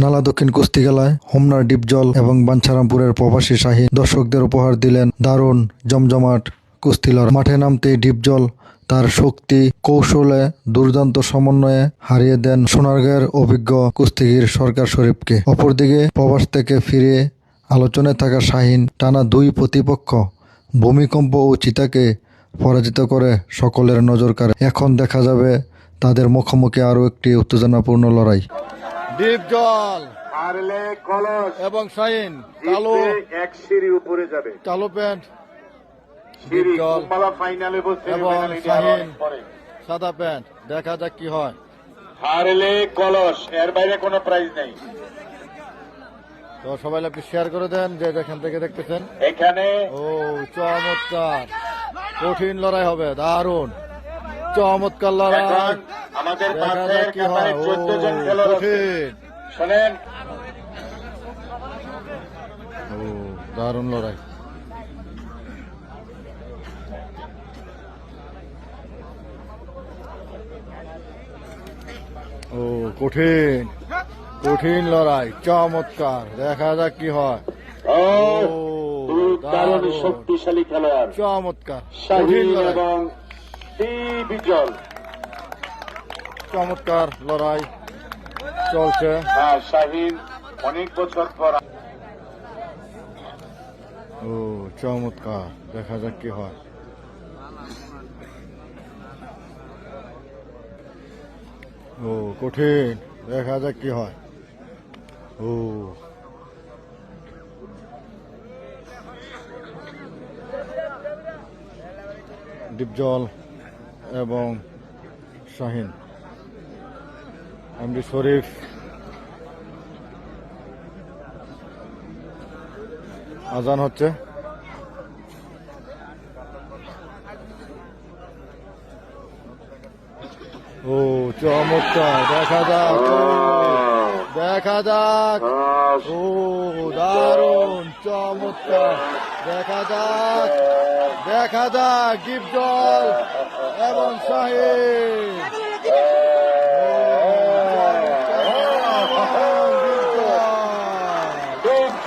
নালা দক্ষিণ কুস্তি খেলায় হোমনার ডিপজল এবং বাঞ্ছারামপুরের প্রবাসী শাহী দর্শকদের উপহার দিলেন দারুণ জমজমাট কুস্তি লড়াই মাঠে নামতে ডিপজল তার শক্তি, কৌশলে দুর্দান্ত সমন্বয়ে হারিয়ে দেন সোনারগাঁয়ের অভিজ্ঞ কুস্তিগির সরকার শরীফকে। অপরদিকে প্রবাস থেকে ফিরে আলোচনায় থাকা শাহিন টানা দুই প্রতিপক্ষ, ভূমিকম্প ও চিতাকে পরাজিত করে সকলের নজর কাড়ে। এখন দেখা যাবে তাদের মুখোমুখি আরও একটি উত্তেজনাপূর্ণ লড়াই। ডিপ জল। হারলে কলস। এবং শাইন কালো এক সিঁড়ি উপরে যাবে। কালো প্যান্ট সিঁড়ি জল ফাইনালে বসে এবং শাহিন। সাদা প্যান্ট দেখা যাক কি হয়। হারলে কলস এর বাইরে কোনো প্রাইজ নেই। তো সবাই একটু শেয়ার করে দেন যে যেখান থেকে দেখতেছেন। এখানে ও চমৎকার। কঠিন লড়াই হবে দারুণ। চমৎকার লড়াই। আমাদের দেখা পাশে যাক কি ও চোদ্দ জন খেলোয়াড় কঠিন। শোনেন। দারুণ লড়াই। ও কঠিন। কঠিন লড়াই চমৎকার। দেখা যাক কি হয়। দারুণ শক্তিশালী খেলোয়াড়। চমৎকার। কঠিন লড়াই। এবং বিজল। চমৎকার লড়াই চলছে। হ্যাঁ শাহিন অনেক বছর পর ও চমৎকার। দেখা যাক কি হয়। ও কঠিন। দেখা যাক কি হয়। ও। ডিপজল এবং শাহিন। এমডি শরীফ আজান হচ্ছে। ও চমৎকার। দেখা যাক। দেখা যাক। ও দারুণ। চমৎকার। দেখা যাক। দেখা যাক জল এবং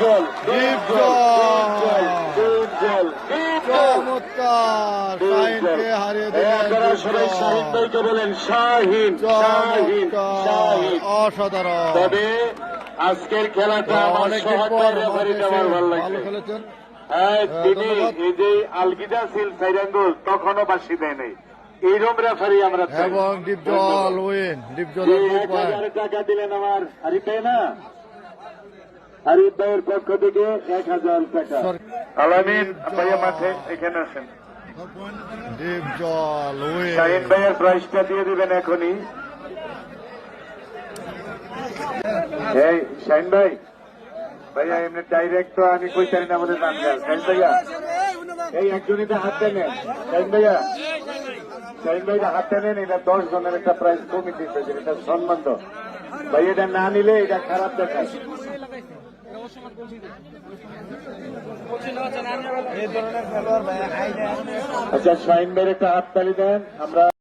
শাহিদ ডিপজল ডিপজল। ডিপজল চমৎকার! শাহিনকে হারিয়ে দিলেন সবাই শাহিন। ভাইকে বলেন শাহিন শাহিন শাহিন। অসাধারণ! তবে আজকের খেলাটা আমার সহকার আমার ভালো লাগছে। হ্যাঁ, তিনি এই যে আলগিদা সিল সাইরাঙ্গুল তখনও বাসি দেয় নাই। এইরকম রেফারি আমরা এবং ডিপজল উইন টাকা দিলেন আমার হারিফ ভাই না? হারিফ ভাইয়ের পক্ষ থেকে এক হাজার টাকা। আলামিন ভাইয়া মাঠে এখানে আসেন। শাহিন ভাইয়ের প্রাইসটা দিয়ে দিবেন এখনই। এই শাহিন ভাই। ভাইয়া এমনি ডাইরেক্ট তো আমি কই চাই না আমাদের নাম শাহিন ভাইয়া এই একজনই হাত দেন শাহিন ভাইয়া শাহিন ভাইটা হাতে নেন এটা দশ জনের একটা প্রাইস কমিটি এটা সম্মান তো ভাই এটা না নিলে এটা খারাপ দেখায়। আচ্ছা শাহিন ভাইয়ের একটা হাততালি দেন আমরা